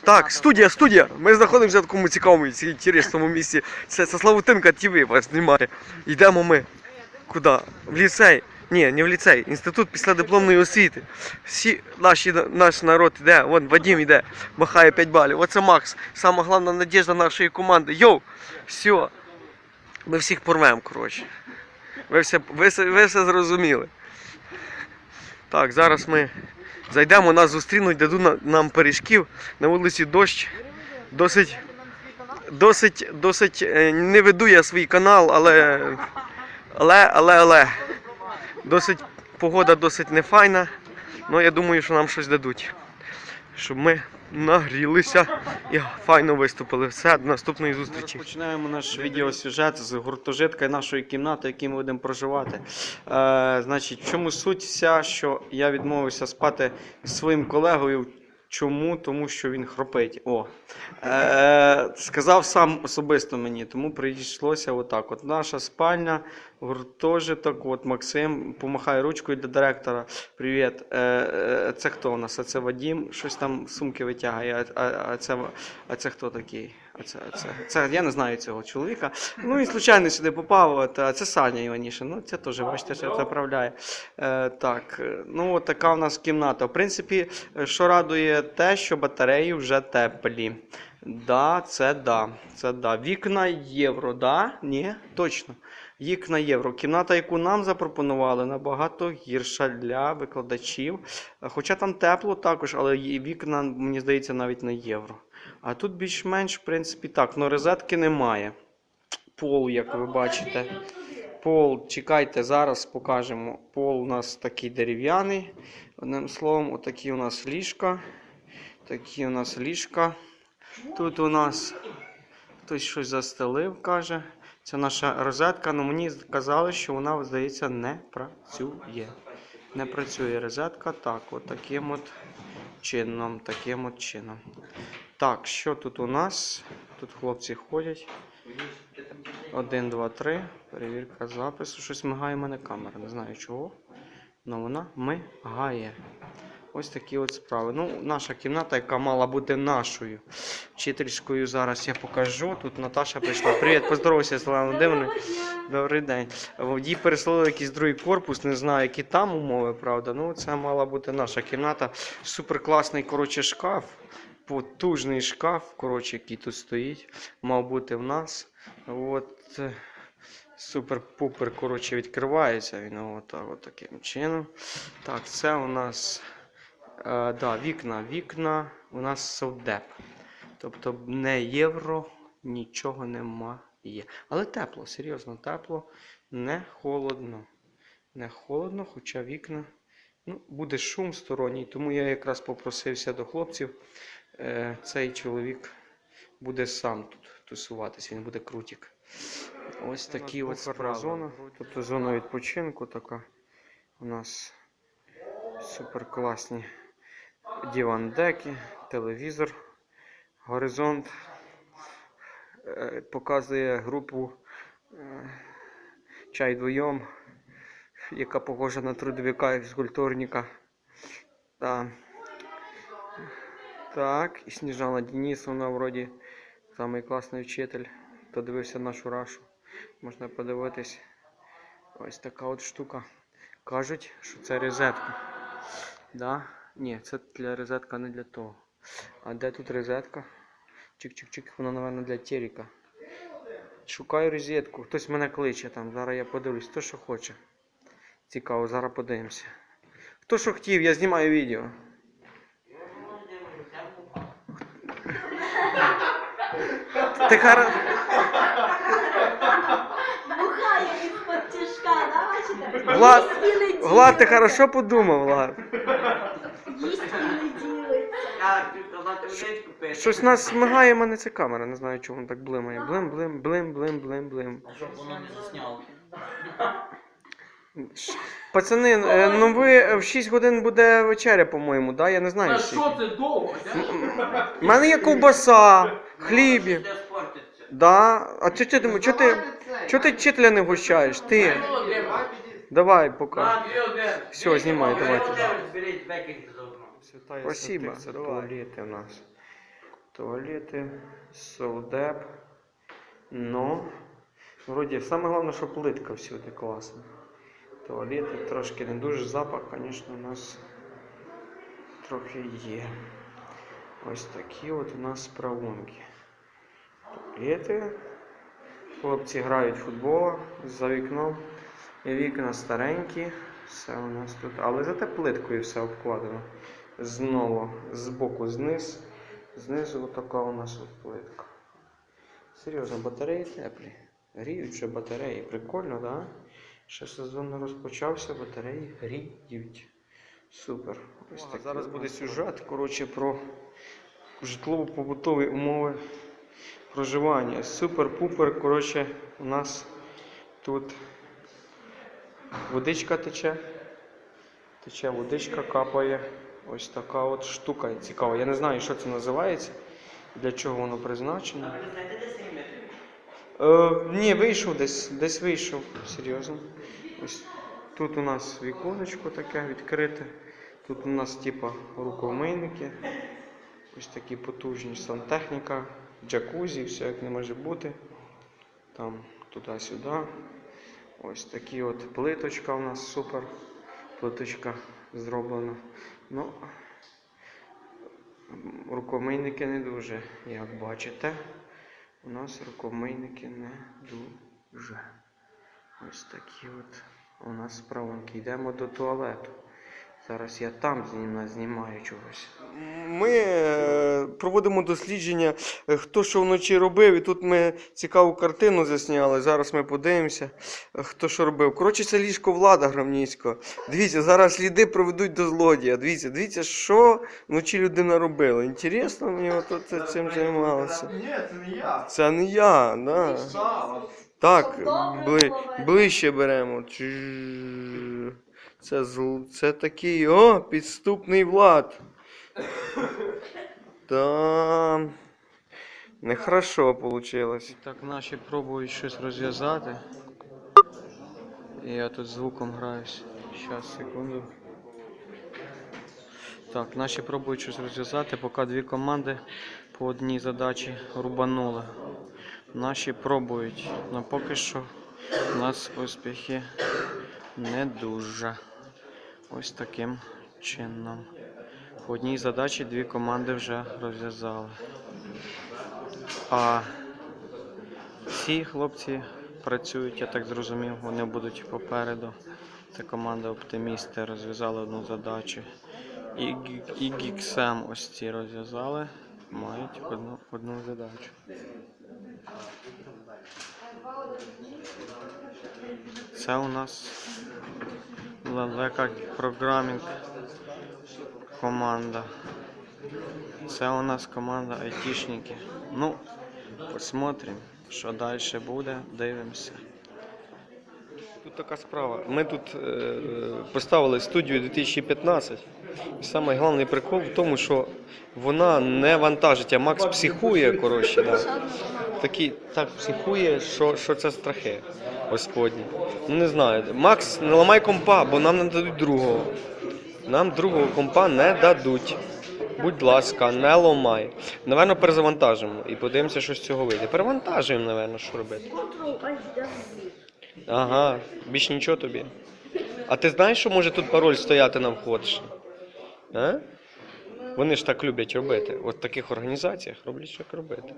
Так, студія, студія. Ми знаходимося в такому цікавому і інтересному місці. Це, це Славутинка ТВ вас знімає. Йдемо ми. Куди? В ліцей. Ні, не в ліцей. Інститут післядипломної освіти. Всі наші, наш народ іде. Вон Вадим іде, махає 5 балів. Оце Макс. Сама головна надіжда нашої команди. Йоу! Все. Ми всіх порвемо, коротше. Ви все, ви, ви все зрозуміли. Так, зараз ми зайдемо, нас зустрінуть, дадуть нам пиріжків. На вулиці дощ. Досить, досить, досить е, не веду я свій канал, але, але, але, але. Досить, погода досить нефайна. Ну я думаю, що нам щось дадуть. Щоб ми нагрілися і файно виступили. Все, до наступної Ми зустрічі. розпочинаємо наш відеосюжет з гуртожитка нашої кімнати, в якій ми будемо проживати. Е, значить, в чому суть вся, що я відмовився спати зі своїм колегою. Чому? Тому що він хропить. О. Е, сказав сам особисто мені, тому прийшлося отак. От наша спальня, гуртожиток, от Максим помахає ручкою для директора. Привіт. Е, е, це хто у нас? А це Вадім, щось там сумки витягає. А, а, а, це, а це хто такий? А це, а це, це, я не знаю цього чоловіка. Ну і случайно сюди попав. От, це Саня Іванішин. Ну, це теж, бачите, що заправляє. Е, так, е, ну от така у нас кімната. В принципі, е, що радує те, що батареї вже теплі. Да, це да. Це да. Вікна євро, да? Ні, точно. Вікна євро. Кімната, яку нам запропонували, набагато гірша для викладачів. Хоча там тепло також, але вікна, мені здається, навіть на євро. А тут більш-менш, в принципі, так. Ну, розетки немає. Пол, як ви бачите. Пол, чекайте, зараз покажемо. Пол у нас такий дерев'яний. Одним словом, отакі у нас ліжка. Такі у нас ліжка. Тут у нас хтось щось застелив, каже. Це наша розетка, але мені казали, що вона, здається, не працює. Не працює розетка. Так, от от чином. Таким от чином. Так, що тут у нас? Тут хлопці ходять. Один, два, три. Перевірка запису. Щось мигає в мене камера. Не знаю чого. Але вона мигає. Ось такі от справи. Ну, наша кімната, яка мала бути нашою. Вчительською зараз я покажу. Тут Наташа прийшла. Привіт, поздоровайся, Слава Володимирівна. Добрий день. Їй переслали якийсь другий корпус, не знаю, які там умови, правда. Ну, це мала бути наша кімната. Супер класний, коротше, шкаф. Потужний шкаф, коротше, який тут стоїть. Мав бути в нас. От. е, Супер-пупер, коротше, відкривається він отак, от таким чином. Так, це у нас е, да, вікна. Вікна у нас совдеп. Тобто не євро, нічого немає. Але тепло, серйозно тепло, не холодно. Не холодно, хоча вікна. Ну, буде шум сторонній, тому я якраз попросився до хлопців. Е, цей чоловік буде сам тут тусуватись, він буде крутік. Ось такі от зона. Тобто зона відпочинку така. У нас супер класні диван-деки, телевізор, горизонт. Е, Показує групу е, чай вдвоєм, яка похожа на трудовика фізкультурника. Та. Так, і Сніжана Денисовна вроді самий класний вчитель. Хто дивився нашу рашу, можна подивитись. Ось така от штука. Кажуть, що це розетка. Да? Ні, це для розетка не для того. А де тут розетка? Чик-чик-чик, вона, напевно, для телека. Шукаю розетку. Хтось мене кличе там. Зараз я подивлюсь, хто що хоче. Цікаво, зараз подивимося. Хто що хотів, я знімаю відео. Ти хар... Бухає від-под тяжка, да, бачите? Влад, Їсть і не Влад, ти хорошо подумав, Влад. Їсть і не ділиться. Водичку пити. Щось нас смигає, в мене ця камера, не знаю, чому так блимає. Блим, блим, блим, блим, блим, блим. А щоб воно не засняло. Пацани, е, ну ви в 6 годин буде вечеря, по-моєму, да? Я не знаю. Та скільки. що це довго? У мене є ковбаса, хлібі. Да? А чо ти думаєш, чо ти, чо ти вчителя не вгощаєш? Ти. Давай, один. Все, знімай, давайте. Спасибо. Це туалети у нас. туалети, совдеп. Ну, вроді, саме головне, що плитка всюди класна. Туалети трошки не дуже запах, звісно, у нас трохи є. Ось такі от у нас справунки. Туалети. Хлопці грають в футбол за вікном. Вікна старенькі. Все у нас тут. Але зате плиткою все обкладено. Знову збоку зниз. Знизу така у нас от плитка. Серйозно, батареї теплі. Вже батареї. Прикольно, так? Да? Ще сезон не розпочався, батареї гріють. Супер. Ось так. Зараз буде сюжет коротше, про житлово-побутові умови проживання. Супер-пупер. Коротше, у нас тут водичка тече. Тече водичка, капає. Ось така от штука цікава. Я не знаю, що це називається, для чого воно призначено. Ви знаєте, де? Е, ні, вийшов десь, десь вийшов, серйозно. Ось тут у нас віконечко таке відкрите. Тут у нас типа рукомийники. Ось такі потужні сантехніка, джакузі, все як не може бути. Там туди-сюди. Ось такі от плиточка у нас супер. Плиточка зроблена. Ну, рукомийники не дуже, як бачите. У нас рукомийники не дуже. Ось такі от у нас справонки. Йдемо до туалету. Зараз я там знімаю, чогось. Ми е, проводимо дослідження, е, хто що вночі робив, і тут ми цікаву картину засняли. Зараз ми подивимося, е, хто що робив. Коротше, це ліжко влада Грамніцького. Дивіться, зараз сліди проведуть до злодія. Дивіться, дивіться, що вночі людина робила. Інтересно, мені от це цим займалося. Ні, це не я. Це не я, да. Так, бли, ближче беремо. Це, зл... це такий, о, підступний влад. Там. Нехорошо вийшло. Так, наші пробують щось розв'язати. І я тут звуком граюсь. Щас, секунду. Так, наші пробують щось розв'язати, поки дві команди по одній задачі рубанули. Наші пробують, але поки що у нас успіхи не дуже. Ось таким чином. По одній задачі дві команди вже розв'язали. А ці хлопці працюють, я так зрозумів, вони будуть попереду. Це команда оптимісти розв'язали одну задачу. І, і Гіксем ось ці розв'язали, мають одну, одну задачу. Це у нас лелека програмінг команда. Це у нас команда айтішники. Ну, посмотрим, що далі буде, дивимося. Тут така справа. Ми тут е, поставили студію 2015. Самий головний прикол в тому, що вона не вантажить, а Макс психує, коротше, да. Такий, так психує, що, що це страхи господні. Ну не знаю. Макс, не ламай компа, бо нам не дадуть другого. Нам другого компа не дадуть. Будь ласка, не ламай. Наверно, перезавантажимо і подивимося, що з цього вийде. Перевантажуємо, напевно, що робити. Ага, більш нічого тобі. А ти знаєш, що може тут пароль стояти на вход? А? Вони ж так люблять робити. От в таких організаціях роблять так робити.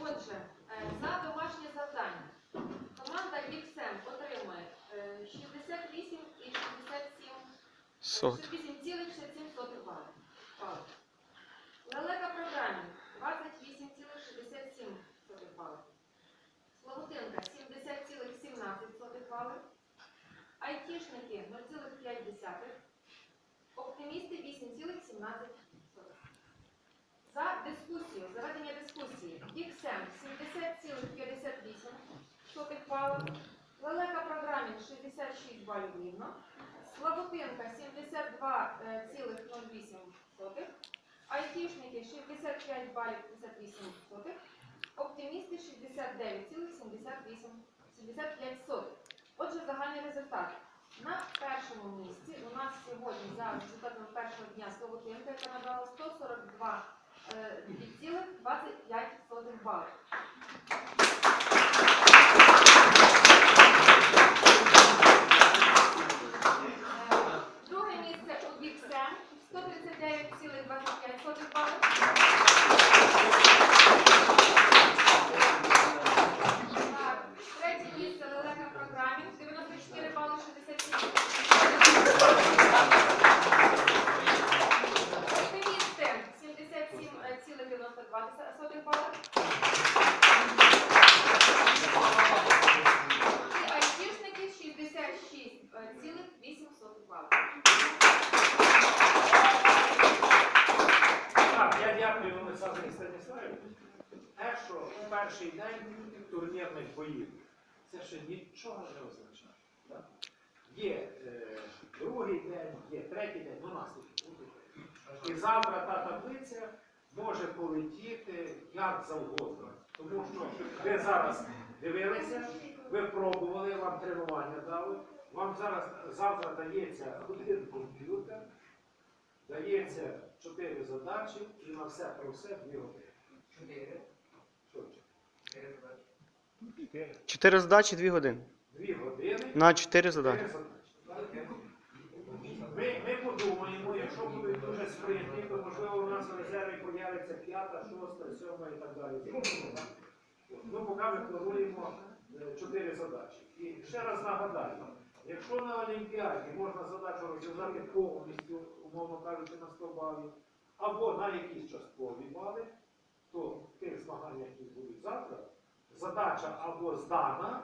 Отже, е, за домашнє завдання команда XM отримує е, 68 і 67 Сот. 68,67 бали. Бали. Лелека програмі 28,67 бали. Славутинка 70,17 бали. Айтішники 0,5. Оптимісти 8,17. За дискусію, заведення дискусії. Іксем 70,58 бала. Лелека програмінг 66 балів рівно. 72,08. Айтішники 65 балів 58 Оптимісти 69,78 Отже, загальний третьому місці. У нас сьогодні за результатами першого дня Словотинка, яка набрала 142 е, 2,25 балів. Е, Друге місце у Віксем 139,25 балів. Так, Третє місце лелека програмінг 94 бали 67. Оптимісти 77,92 бали. І айтішники 66,8 бали. Так, я дякую Олександрі Станіславівні. Те, що в перший день боїв, це ще нічого не означає. так? Є е, другий день, є третій день, ну наслідки. І завтра та таблиця може полетіти як завгодно. Тому що ви зараз дивилися, ви пробували, вам тренування дали. Вам зараз завтра дається один комп'ютер, дається чотири задачі і на все про все дві години. Чотири. Чотири задачі. Чотири. Задачі, дві години. Дві години. На чотири задачі. Ми, ми подумаємо, якщо будуть дуже спритні, то можливо у нас в резерві появиться п'ята, шоста, сьома і так далі. Ну, поки ми плануємо е, чотири задачі. І ще раз нагадаю, якщо на Олімпіаді можна задачу розв'язати повністю, умовно кажучи, на 100 балів, або на якісь часткові бали, то в тих змаганнях, які будуть завтра, задача або здана,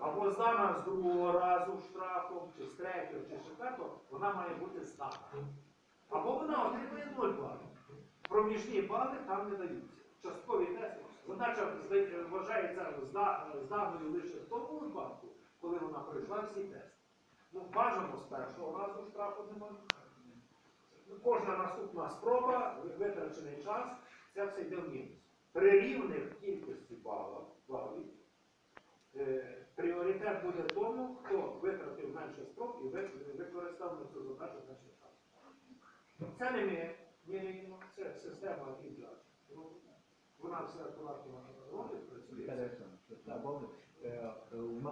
або здана з другого разу штрафом, чи з третього, чи з четвертого, вона має бути здана. Або вона отримує 0 балів. Проміжні бали там не даються. Часткові тести. Задача вважається зда- зданою лише в тому випадку, коли вона пройшла всі тести. Ну, бажано з першого разу штрафу немає. Кожна наступна спроба, витрачений час, це все йде в мінус. При рівних кількості балів, е, пріоритет буде тому, хто витратив менше спроб і ви- використав на цю задачу менше часу. Це не ми міряємо, це система інжа. Ну, Вона все акуратно робить, працює. Е,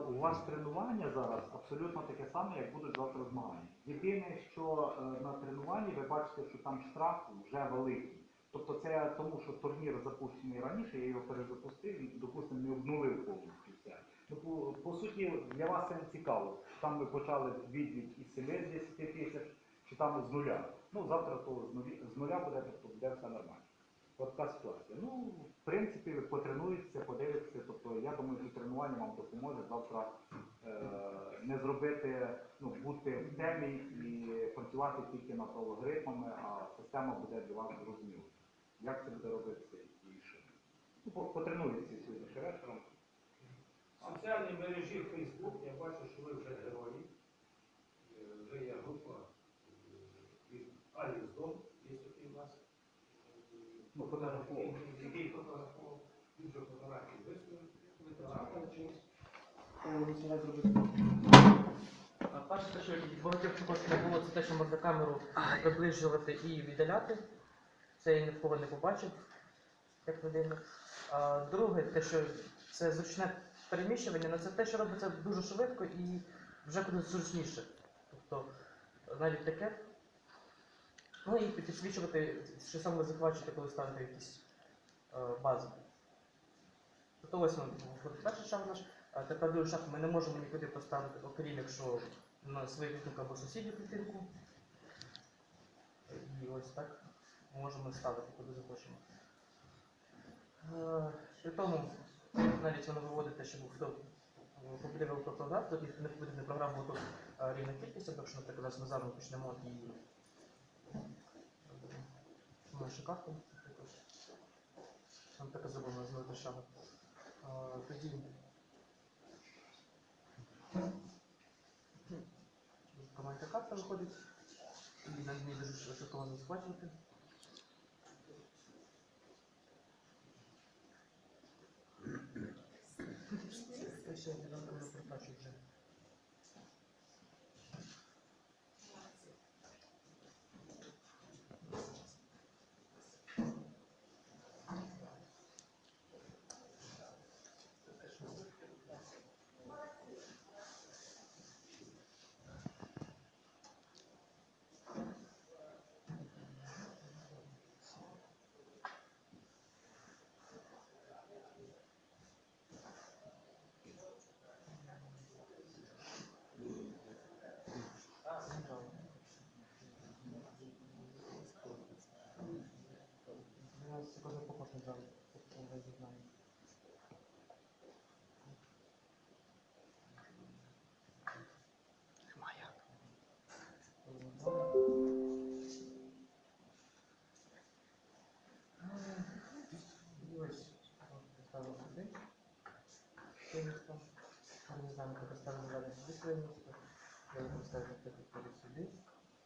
У вас тренування зараз абсолютно таке саме, як будуть завтра змагання. Єдине, що е, на тренуванні ви бачите, що там штраф вже великий. Тобто це тому, що турнір запущений раніше, я його перезапустив і, допустимо, не обнулив повністю. Ну, по, по суті, для вас це не цікаво. Там ви почали відлік із 7 з 10 тисяч, чи там з нуля. Ну, завтра то з, нуля буде, тобто буде все нормально. От така ситуація. Ну, в принципі, ви потренуєтеся, подивитеся. Тобто, я думаю, що тренування вам допоможе завтра е, не зробити, ну, бути в темі і працювати тільки над алгоритмами, а система буде для вас зрозуміла. Як це буде робитися і що. Ну, по- потренуєтеся сьогодні вечором. В соціальній мережі Facebook я бачу, що ви вже герої. Е, Вже є група е, від Аліс Дом, є такий у нас. Ну, фотографував. Який- фотографував, він вже фотографії виставив. А Перше, те, що багатьох також не було, це те, що можна камеру приближувати і віддаляти. Це я ні в кого не побачив, як людина. А друге, те, що це зручне переміщування, але це те, що робиться дуже швидко і вже кудись зручніше. Тобто навіть таке. Ну і підсвічувати, що саме захвачувати, коли ставите якісь е, бази. Тобто ось ну, от перший шаг наш, а тепер другий шаг ми не можемо нікуди поставити, окрім якщо на свою клітинку або сусідню клітинку. І ось так можемо ставити, куди захочемо. Е, При тому, навіть воно виводите, щоб хто подивив про програму, тоді не потрібна програма, бо тут е, рівна кількість, тобто, якщо, наприклад, ми зараз почнемо і ми карту, також. Нам таке зробимо з. Тоді команда карта виходить. І на ній дуже швидко можна схвачувати. Я ще не дам прокачу вже. поставимо сюди своє місце, далі поставимо тепер сюди,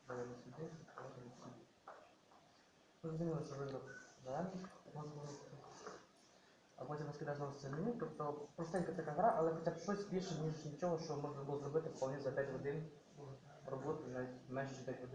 далі сюди, далі сюди. Зрозуміло, що вибрав зелений, а потім розкидав знову це меню, тобто простенька така гра, але хоча б щось більше, ніж нічого, що можна було зробити вполне за 5 годин роботи, навіть менше 5 годин.